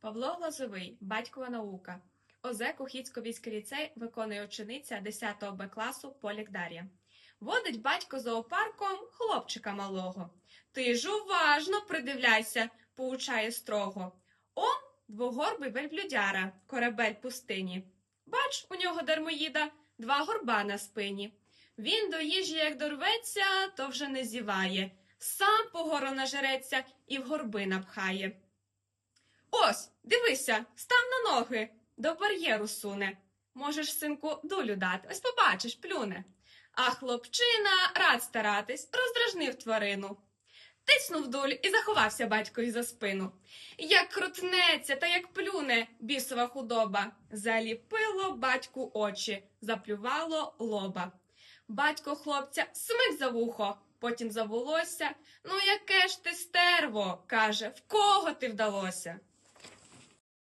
Павло Глазовий, батькова наука. ОЗ Кухіцько-Війський ліцей виконує учениця 10 Б класу Полік Дар'я. Водить батько зоопарком хлопчика малого. Ти ж уважно придивляйся, поучає строго. Он двогорбий вельблюдяра, корабель пустині. Бач, у нього дармоїда, два горба на спині. Він до їжі, як дорветься, то вже не зіває. Сам погоро нажереться і в горби напхає. Ось, дивися, став на ноги, до бар'єру суне. Можеш, синку, дулю дати, ось побачиш, плюне. А хлопчина рад старатись, роздражнив тварину. Тиснув дулю і заховався батькові за спину. Як крутнеться та як плюне бісова худоба, заліпило батьку очі, заплювало лоба. Батько хлопця смик за вухо, потім за волосся. Ну, яке ж ти стерво, каже, в кого ти вдалося?